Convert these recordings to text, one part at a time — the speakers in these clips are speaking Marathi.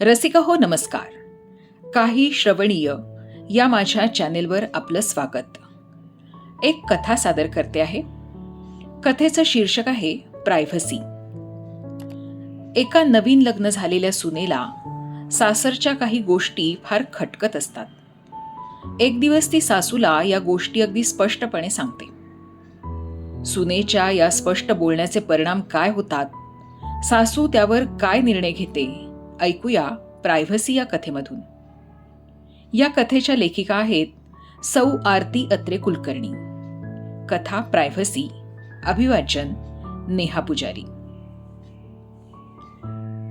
रसिका हो नमस्कार. काही श्रवणीय या माझ्या चॅनेलवर आपलं स्वागत. एक कथा सादर करते आहे. कथेचं शीर्षक आहे प्रायव्हसी. एका नवीन लग्न झालेल्या सुनेला सासरच्या काही गोष्टी फार खटकत असतात. एक दिवस ती सासूला या गोष्टी अगदी स्पष्टपणे सांगते. सुनेच्या या स्पष्ट बोलण्याचे परिणाम काय होतात? सासू त्यावर काय निर्णय घेते? ऐकूया प्रायव्हसी या कथेमधून. या कथेच्या लेखिका आहेत सौ आरती अत्रे कुलकर्णी. कथा प्रायव्हसी. अभिवाचन नेहा पुजारी.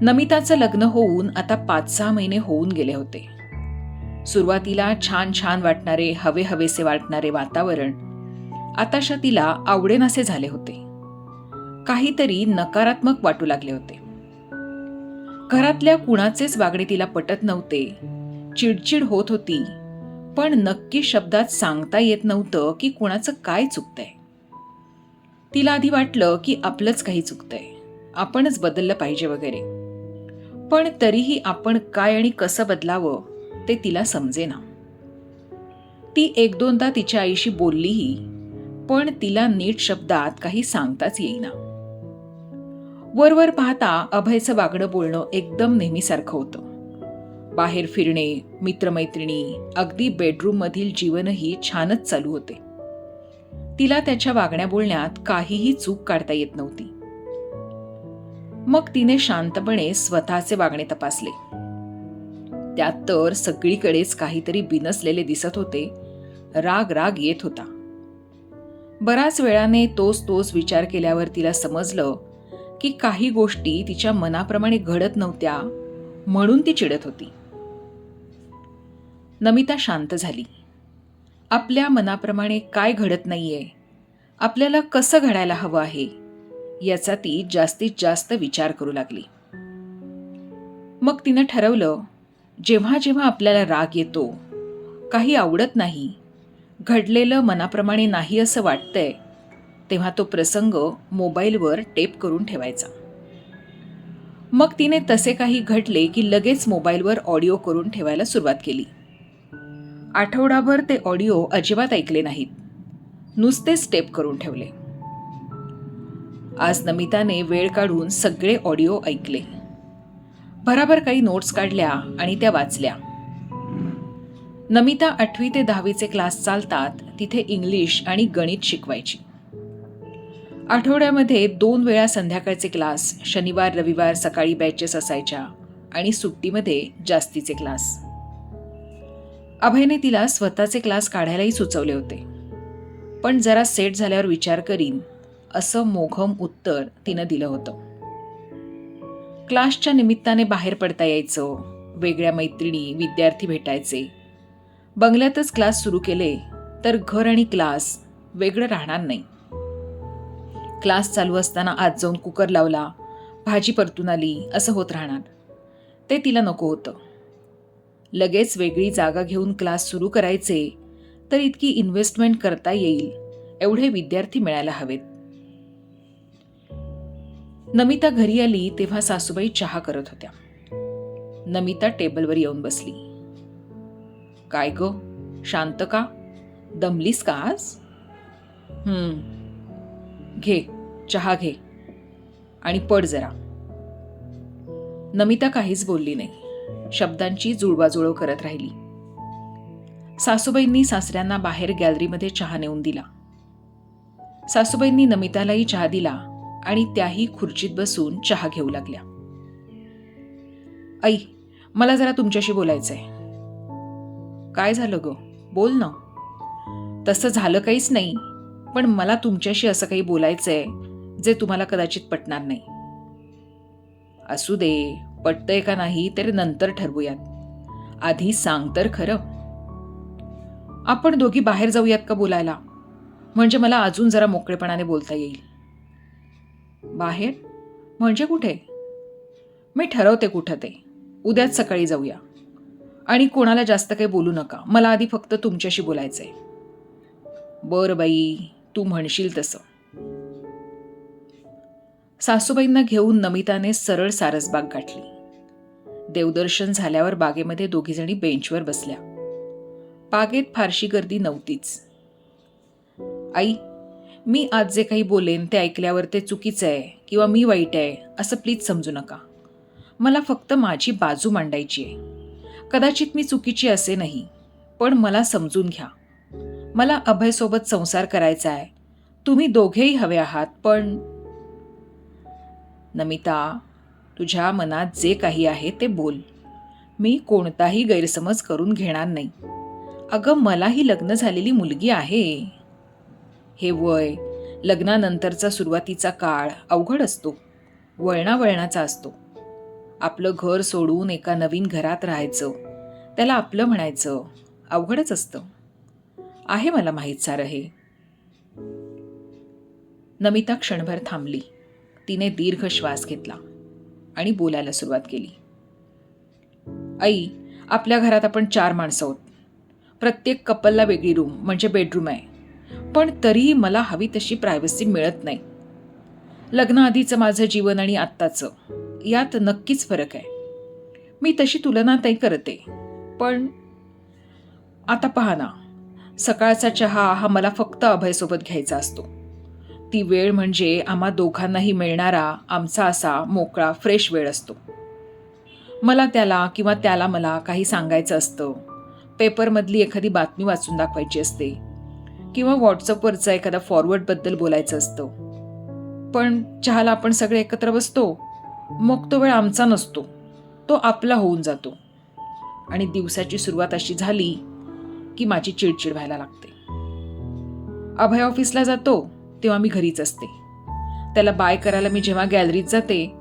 नमिताचं लग्न होऊन आता पाच सहा महिने होऊन गेले होते. सुरुवातीला छान छान वाटणारे हवे हवेसे वाटणारे वातावरण आताशा तिला आवडेनासे झाले होते. काहीतरी नकारात्मक वाटू लागले होते. घरातल्या कुणाचेच वागणे तिला पटत नव्हते. चिडचिड होत होती. पण नक्की शब्दात सांगता येत नव्हतं की कुणाचं काय चुकतंय. तिला आधी वाटलं की आपलंच काही चुकतंय. आपणच बदललं पाहिजे वगैरे. पण तरीही आपण काय आणि कसं बदलावं ते तिला समजेना. ती एक दोनदा तिच्या आईशी बोललीही पण तिला नीट शब्दात काही सांगताच येईना. वरवर पाहता अभयचं वागणं बोलणं एकदम नेहमीसारखं होतं. बाहेर फिरणे मित्रमैत्रिणी अगदी बेडरूम मधील जीवनही छानच चालू होते. तिला त्याच्या वागण्या बोलण्यात काहीही चूक काढता येत नव्हती. मग तिने शांतपणे स्वतःचे वागणे तपासले. त्यात तर सगळीकडेच काहीतरी बिनसलेले दिसत होते. राग राग येत होता. बराच वेळाने तोच तोच विचार केल्यावर तिला समजलं की काही गोष्टी तिच्या मनाप्रमाणे घडत नव्हत्या म्हणून ती चिडत होती. नमिता शांत झाली. आपल्या मनाप्रमाणे काय घडत नाहीये? आपल्याला कसं घडायला हवं आहे? याचा ती जास्तीत जास्त विचार करू लागली. मग तिनं ठरवलं जेव्हा जेव्हा आपल्याला राग येतो काही आवडत नाही घडलेलं मनाप्रमाणे नाही असं वाटतंय तेव्हा तो प्रसंग मोबाईलवर टेप करून ठेवायचा. मग तिने तसे काही घडले की लगेच मोबाईलवर ऑडिओ करून ठेवायला सुरुवात केली. आठवडाभर ते ऑडिओ अजिबात ऐकले नाहीत. नुसतेच टेप करून ठेवले. आज नमिताने वेळ काढून सगळे ऑडिओ ऐकले. भराभर काही नोट्स काढल्या आणि त्या वाचल्या. नमिता आठवी ते दहावीचे क्लास चालतात तिथे इंग्लिश आणि गणित शिकवायची. आठवड्यामध्ये दोन वेळा संध्याकाळचे क्लास शनिवार रविवार सकाळी बॅचेस असायच्या आणि सुट्टीमध्ये जास्तीचे क्लास. अभयने तिला स्वतःचे क्लास काढायलाही सुचवले होते. पण जरा सेट झाल्यावर विचार करीन असं मोघम उत्तर तिनं दिलं होतं. क्लासच्या निमित्ताने बाहेर पडता यायचं वेगळ्या मैत्रिणी विद्यार्थी भेटायचे. बंगल्यातच क्लास सुरू केले तर घर आणि क्लास वेगळं राहणार नाही. क्लास चालू असताना आज जाऊन कुकर लावला. भाजी परतून आली असं होत राहणार. ते तिला नको होतं. लगेच वेगळी जागा घेऊन क्लास सुरू करायचे तर इतकी इन्व्हेस्टमेंट करता येईल एवढे विद्यार्थी मिळायला हवेत. नमिता घरी आली तेव्हा सासूबाई चहा करत होत्या. नमिता टेबलवर येऊन बसली. काय ग? शांत का? दमलीस का आज? हम्म. घे चहा घे आणि पड जरा. नमिता काहीच बोलली नाही. शब्दांची जुळवाजुळव करत राहिली. सासूबाईंनी सासऱ्यांना बाहेर गॅलरीमध्ये चहा नेऊन दिला. सासूबाईंनी नमितालाही चहा दिला आणि त्याही खुर्चीत बसून चहा घेऊ लागल्या. आई मला जरा तुमच्याशी बोलायचंय. काय झालं ग? बोल ना. तसं झालं काहीच नाही. पण मला तुमच्याशी असं काही बोलायचं आहे जे तुम्हाला कदाचित पटणार नाही. असू दे पटतंय का नाही तर नंतर ठरवूयात. आधी सांग तर खरं. आपण दोघी बाहेर जाऊयात का बोलायला? म्हणजे मला अजून जरा मोकळेपणाने बोलता येईल. बाहेर? म्हणजे कुठे? मी ठरवते कुठं ते. उद्याच सकाळी जाऊया. आणि कोणाला जास्त काही बोलू नका. मला आधी फक्त तुमच्याशी बोलायचं आहे बरं बाई. तू म्हणशील तसं. सासूबाईंना घेऊन नमिताने सरळ सारसबाग गाठली. देवदर्शन झाल्यावर बागेमध्ये दोघीजणी बेंचवर बसल्या. बागेत फारशी गर्दी नव्हतीच. आई मी आज जे काही बोलेन ते ऐकल्यावर ते चुकीचं आहे किंवा मी वाईट आहे असं प्लीज समजू नका. मला फक्त माझी बाजू मांडायची आहे. कदाचित मी चुकीची असे नाही पण मला समजून घ्या. मला अभयसोबत संसार करायचा आहे. तुम्ही दोघेही हवे आहात पण नमिता तुझ्या मनात जे काही आहे ते बोल. मी कोणताही गैरसमज करून घेणार नाही. अगं मलाही लग्न झालेली मुलगी आहे. हे वय लग्नानंतरचा सुरुवातीचा काळ अवघड असतो. वळणावळणाचा असतो. आपलं घर सोडून एका नवीन घरात राहायचं. त्याला आपलं म्हणायचं. अवघडच असतं. आहे मला माहीत सारं हे. नमिता क्षणभर थांबली. तिने दीर्घ श्वास घेतला आणि बोलायला सुरुवात केली. आई आपल्या घरात आपण चार माणसं आहोत. प्रत्येक कपलला वेगळी रूम म्हणजे बेडरूम आहे. पण तरीही मला हवी तशी प्रायव्हसी मिळत नाही. लग्नाआधीचं माझं जीवन आणि आत्ताचं यात नक्कीच फरक आहे. मी तशी तुलना नाही करते. पण आता पहा ना सकाळचा चहा हा मला फक्त अभयसोबत घ्यायचा असतो. ती वेळ म्हणजे आम्हा दोघांनाही मिळणारा आमचा असा मोकळा फ्रेश वेळ असतो. मला त्याला किंवा त्याला मला काही सांगायचं असतं. पेपरमधली एखादी बातमी वाचून दाखवायची असते. किंवा व्हॉट्सअपवरचं एखादा फॉरवर्डबद्दल बोलायचं असतं. पण चहाला आपण सगळे एकत्र बसतो. मग तो वेळ आमचा नसतो. तो आपला होऊन जातो. आणि दिवसाची सुरुवात अशी झाली की माझी चिडचिड व्हायला लागते. अभय ऑफिसला जातो तेव्हा मी घरीच असते. त्याला बाय करायला मी जेव्हा गॅलरीत जाते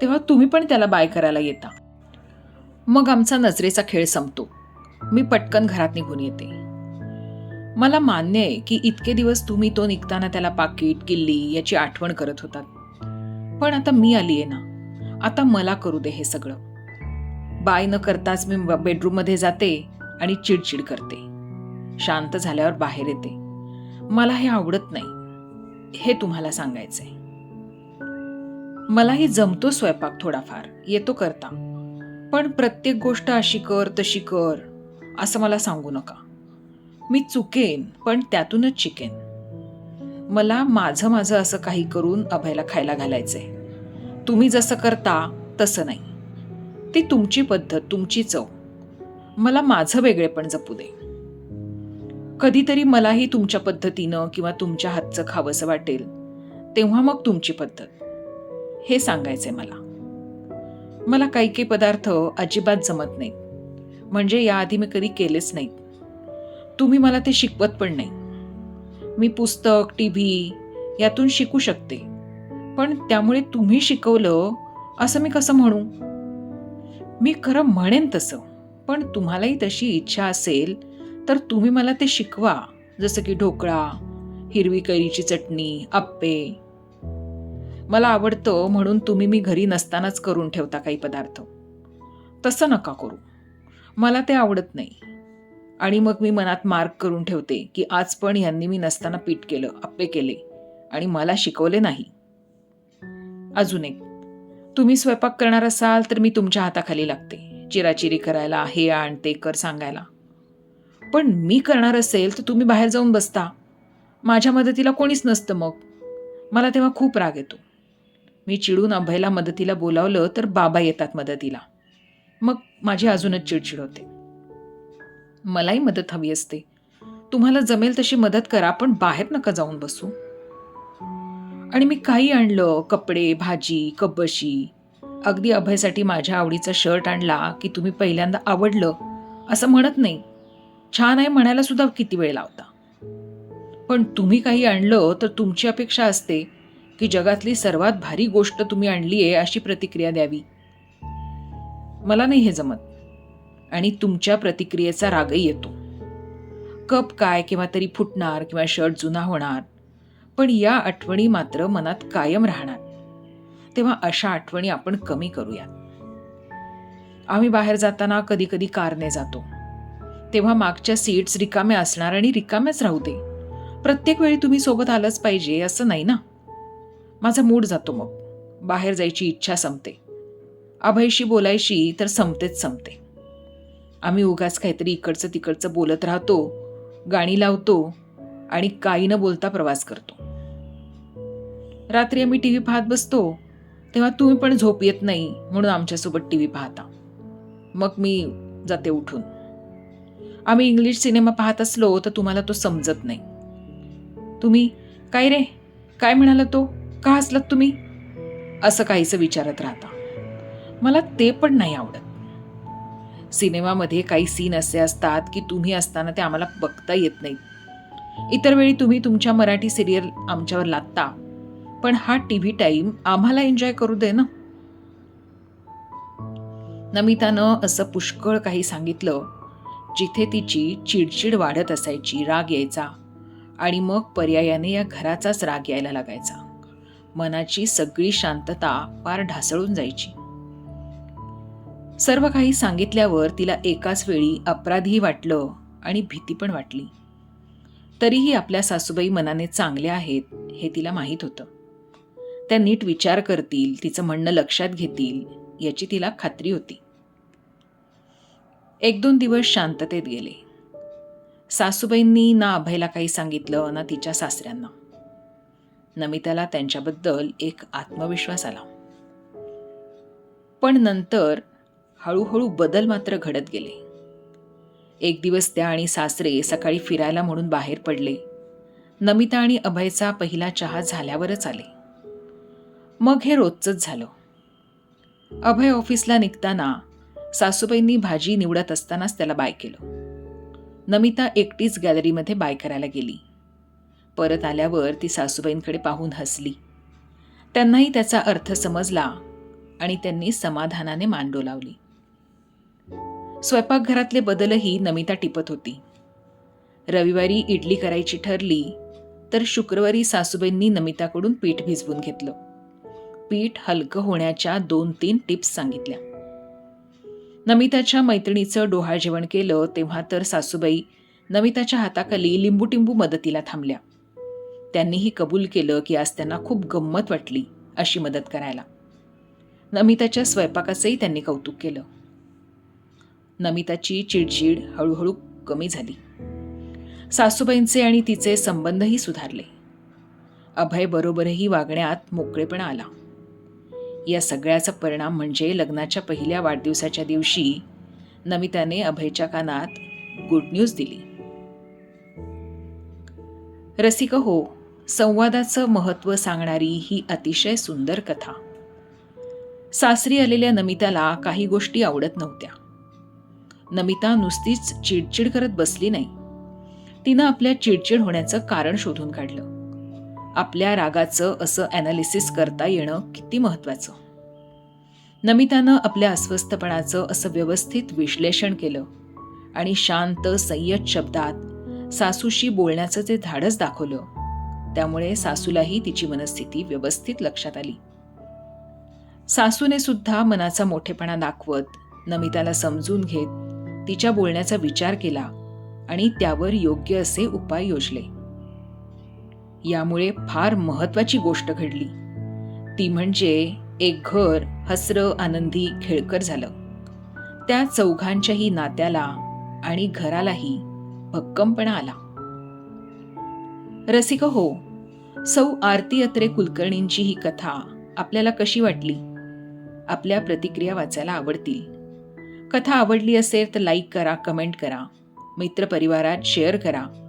तेव्हा तुम्ही पण त्याला बाय करायला येता. मग आमचा नजरेचा खेळ संपतो. मी पटकन घरात निघून येते. मला मान्य आहे की इतके दिवस तुम्ही तो निघताना त्याला पाकिट किल्ली याची आठवण करत होतात. पण आता मी आली आहे ना आता मला करू दे हे सगळं. बाय न करताच मी बेडरूममध्ये जाते आणि चिडचिड करते. शांत झाल्यावर बाहेर येते. मला हे आवडत नाही. हे तुम्हाला सांगायचंय. मलाही जमतो स्वयंपाक थोडाफार. येतो करता. पण प्रत्येक गोष्ट अशी कर तशी कर असं मला सांगू नका. मी चुकेन पण त्यातूनच शिकेन. मला माझं माझं असं काही करून अभयला खायला घालायचंय. तुम्ही जसं करता तसं नाही. ती तुमची पद्धत तुमची चव. मला माझं वेगळेपण जपू दे. कधीतरी मलाही तुमच्या पद्धतीनं किंवा तुमच्या हातचं खावंसं वाटेल. तेव्हा मग तुमची पद्धत. हे सांगायचंय मला. मला काही काही पदार्थ अजिबात जमत नाहीत. म्हणजे याआधी मी कधी केलेच नाहीत. तुम्ही मला ते शिकवत पण नाही. मी पुस्तक टी व्ही यातून शिकू शकते. पण त्यामुळे तुम्ही शिकवलं असं मी कसं म्हणू? मी खरं म्हणेन तसं. पण तुम्हालाही तशी इच्छा असेल तर तुम्ही मला ते शिकवा. जसं की ढोकळा हिरवी कैरीची चटणी आप्पे मला आवडतं म्हणून तुम्ही मी घरी नसतानाच करून ठेवता काही पदार्थ. तसं नका करू. मला ते आवडत नाही. आणि मग मी मनात मार्क करून ठेवते की आज पण यांनी मी नसताना पीठ केलं आप्पे केले आणि मला शिकवले नाही. अजून एक. तुम्ही स्वयंपाक करणार असाल तर मी तुमच्या हाताखाली लागते. चिराचिरी करायला हे आण ते कर सांगायला. पण मी करणार असेल तर तुम्ही बाहेर जाऊन बसता. माझ्या मदतीला कोणीच नसतं मग. मला तेव्हा खूप राग येतो. मी चिडून अभयला मदतीला बोलावलं तर बाबा येतात मदतीला. मग माझी अजूनच चिडचिड होते. मलाही मदत हवी असते. तुम्हाला जमेल तशी मदत करा पण बाहेर नका जाऊन बसू. आणि मी काही आणलं कपडे भाजी कब्बशी अगदी अभयसाठी माझ्या आवडीचा शर्ट आणला की तुम्ही पहिल्यांदा आवडलं असं म्हणत नाही. छान आहे म्हणायला सुद्धा किती वेळ लावता. पण तुम्ही काही आणलं तर तुमची अपेक्षा असते की जगातली सर्वात भारी गोष्ट तुम्ही आणली आहे अशी प्रतिक्रिया द्यावी. मला नाही हे जमत. आणि तुमच्या प्रतिक्रियेचा रागही येतो. कप काय किंवा तरी फुटणार किंवा शर्ट जुना होणार. पण या आठवणी मात्र मनात कायम राहणार. तेव्हा अशा आठवणी आपण कमी करूयात. आम्ही बाहेर जाताना कधी कधी कारने जातो. तेव्हा मागच्या सीट्स रिकाम्या असणार आणि रिकाम्याच राहू दे. प्रत्येक वेळी तुम्ही सोबत आलंच पाहिजे असं नाही ना? माझा मूड जातो मग. बाहेर जायची इच्छा संपते. अभयशी बोलायची तर संपतेच संपते. आम्ही उगाच काहीतरी इकडचं तिकडचं बोलत राहतो गाणी लावतो आणि काही न बोलता प्रवास करतो. रात्री आम्ही टी व्ही पाहत बसतो तेव्हा तुम्ही पण झोप येत नाही म्हणून आमच्यासोबत टी व्ही पाहता. मग मी जाते उठून. आम्ही इंग्लिश सिनेमा पाहत असलो तर तुम्हाला तो समजत नाही. तुम्ही काय रे? काय म्हणाला तो? का हसलात तुम्ही? असं काहीसं विचारत राहता. मला ते पण नाही आवडत. सिनेमामध्ये काही सीन असे असतात की तुम्ही असताना ते आम्हाला बघता येत नाहीत. इतर वेळी तुम्ही तुमच्या मराठी सिरियल आमच्यावर लादता. पण हा टी व्ही टाईम आम्हाला एन्जॉय करू दे ना. नमितानं असं पुष्कळ काही सांगितलं जिथे तिची चिडचिड वाढत असायची राग यायचा आणि मग पर्यायाने या घराचाच राग यायला लागायचा. मनाची सगळी शांतता पार ढासळून जायची. सर्व काही सांगितल्यावर तिला एकाच वेळी अपराधही वाटलं आणि भीती पण वाटली. तरीही आपल्या सासूबाई मनाने चांगल्या आहेत हे तिला माहीत होतं. त्या नीट विचार करतील तिचं म्हणणं लक्षात घेतील याची तिला खात्री होती. एक दोन दिवस शांततेत गेले. सासूबाईंनी ना अभयला काही सांगितलं ना तिच्या सासऱ्यांना. नमिताला त्यांच्याबद्दल एक आत्मविश्वास आला. पण नंतर हळूहळू बदल मात्र घडत गेले. एक दिवस त्या आणि सासरे सकाळी फिरायला म्हणून बाहेर पडले. नमिता आणि अभयचा पहिला चहा झाल्यावरच आले. मग हे रोजचंच झालं. अभय ऑफिसला निघताना सासूबाईंनी भाजी निवडत असतानाच त्याला बाय केलं. नमिता एकटीच गॅलरीमध्ये बाय करायला गेली. परत आल्यावर ती सासूबाईंकडे पाहून हसली. त्यांनाही त्याचा अर्थ समजला आणि त्यांनी समाधानाने मांडो लावली. स्वयंपाकघरातले बदलही नमिता टिपत होती. रविवारी इडली करायची ठरली तर शुक्रवारी सासूबाईंनी नमिताकडून पीठ भिजवून घेतलं. पीठ हलकं होण्याच्या दोन तीन टिप्स सांगितल्या. नमिताच्या मैत्रिणीचं डोहाळ जेवण केलं तेव्हा तर सासूबाई नमिताच्या हाताखाली लिंबूटिंबू मदतीला थांबल्या. त्यांनीही कबूल केलं की आज त्यांना खूप गंमत वाटली अशी मदत करायला. नमिताच्या स्वयंपाकाचंही त्यांनी कौतुक केलं. नमिताची चिडचिड हळूहळू कमी झाली. सासूबाईंचे आणि तिचे संबंधही सुधारले. अभय बरोबरही वागण्यात मोकळेपणा आला. या सगळ्याचा परिणाम म्हणजे लग्नाच्या पहिल्या वाढदिवसाच्या दिवशी नमिताने अभयच्या कानात गुड न्यूज दिली. रसिक हो संवादाचं महत्त्व सांगणारी ही अतिशय सुंदर कथा. सासरी आलेल्या नमिताला काही गोष्टी आवडत नव्हत्या. नमिता नुसतीच चिडचिड करत बसली नाही. तिनं आपल्या चिडचिड होण्याचं कारण शोधून काढलं. आपल्या रागाचं असं ॲनालिसिस करता येणं किती महत्त्वाचं नमितानं आपल्या अस्वस्थपणाचं असं व्यवस्थित विश्लेषण केलं आणि शांत संयत शब्दात सासूशी बोलण्याचं जे धाडस दाखवलं. त्यामुळे सासूलाही तिची मनस्थिती व्यवस्थित लक्षात आली. सासूने सुद्धा मनाचा मोठेपणा दाखवत नमिताला समजून घेत तिच्या बोलण्याचा विचार केला आणि त्यावर योग्य असे उपाय योजले. यामुळे फार महत्वाची गोष्ट घडली. ती म्हणजे एक घर हसरं आनंदी खेळकर झालं. त्या चौघांच्याही नात्याला आणि घरालाही भक्कमपणा आला. रसिक हो सौ आरती अत्रे कुलकर्णींची ही कथा आपल्याला कशी वाटली? आपल्या प्रतिक्रिया वाचायला आवडतील. कथा आवडली असेल तर लाईक करा कमेंट करा मित्रपरिवारात शेअर करा.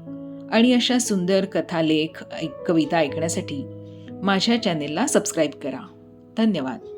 आणि अशा सुंदर कथा लेख कविता ऐकण्यासाठी माझ्या चॅनेलला सबस्क्राईब करा. धन्यवाद.